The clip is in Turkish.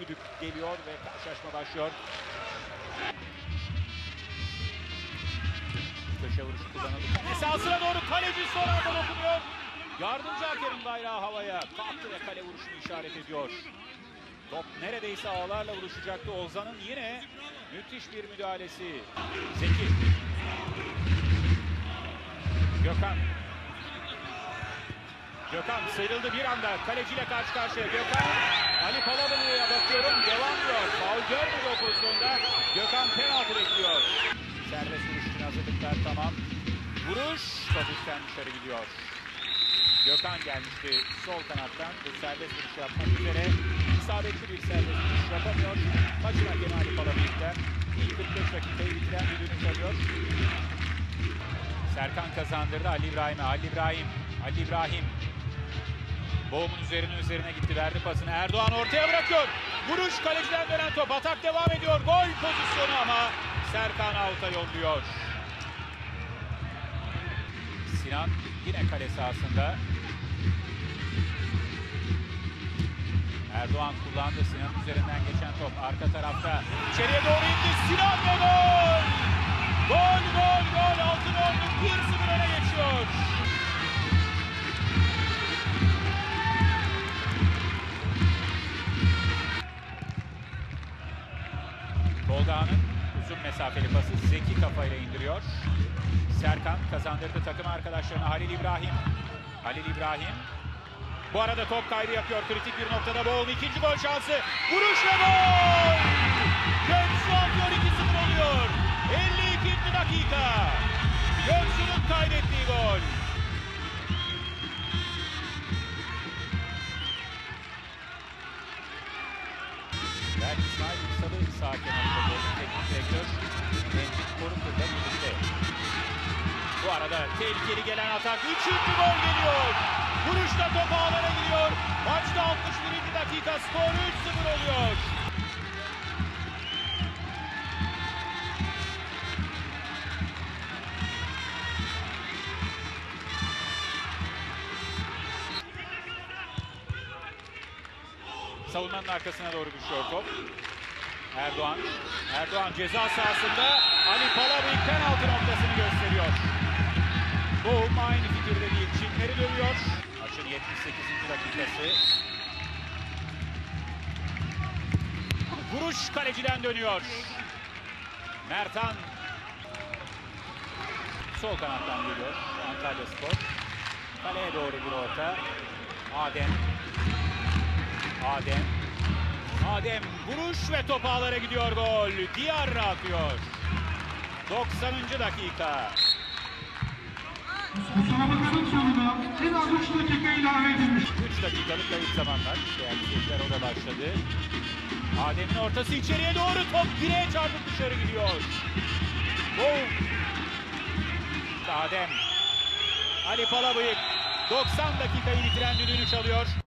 düdük geliyor ve karşılaşma başlıyor. Köşe vuruşu kullanıldı. Esasına doğru kaleci son anda dokunuyor. Yardımcı hakemin bayrağı havaya kalktı ve kale vuruşunu işaret ediyor. Top neredeyse ağlarla buluşacaktı. Ozan'ın yine müthiş bir müdahalesi. Zeki. Gökhan. Gökhan sıyrıldı bir anda. Kaleciyle karşı karşıya. Gökhan. Ali Palabılı'ya bakıyorum. Devam diyor. Faul görmedi o pozisyonda. Gökhan penaltı bekliyor. Serbest vuruş için hazırlıklar tamam. Vuruş. Topukten dışarı gidiyor. Gökhan gelmişti sol kanattan. Bu serbest vuruş yapmak üzere. isabetli bir serbest vuruş yapamıyor. Maçın hakemi Ali Palabılı'dan. İlk 45 dakikayı bitiren bir dönüş alıyor. Serkan kazandırdı Ali İbrahim'e. Ali İbrahim. Ali İbrahim. Boğum'un üzerine üzerine gitti. Verdi pasını. Erdoğan ortaya bırakıyor. Vuruş kaleciden dönen top. Atak devam ediyor. Gol pozisyonu ama Serkan Avut'a yolluyor. Sinan yine kale sahasında. Erdoğan kullandı. Sinan'ın üzerinden geçen top. Arka tarafta. İçeriye doğru Tolga'nın uzun mesafeli pası Zeki kafayla indiriyor. Serkan kazandırdı takım arkadaşlarına Halil İbrahim. Halil İbrahim. Bu arada top kaybı yapıyor. Kritik bir noktada Boğum ikinci gol şansı. Vuruş ve gol! Göksu atıyor 2-0 oluyor. 52. dakika. Göksu'nun kaydettiği gol. İsmail Yüksal'ı sağ kenarında gördüm. Teknik direktör Mehmet Koruklu'yla birlikte. Bu arada tehlikeli gelen atak. Üçüncü gol geliyor. Vuruşta top ağlara giriyor. Maçta 61. dakika skor 3-0 oluyor. Savunmanın arkasına doğru düşüyor top. Erdoğan. Erdoğan ceza sahasında Ali Palabıyık penaltı noktasını gösteriyor. Boğum aynı fikirde değil. Çinleri dövüyor. Maçın 78. dakikası. Vuruş kaleciden dönüyor. Mertan sol kanattan geliyor. Antalya Spor. Kaleye doğru bir orta. Adem. Adem. Adem vuruş ve top ağlara gidiyor gol. Diarra atıyor. 90. dakika. Sınavların sonunda en az 3 dakika ilave edilmiş. 3 dakikalık kayıp zamanlar. Değerli seyirciler o da başladı. Adem'in ortası içeriye doğru top direğe çarpıp dışarı gidiyor. Boom. Adem. Ali Palabıyık 90 dakikayı bitiren düdüğünü çalıyor.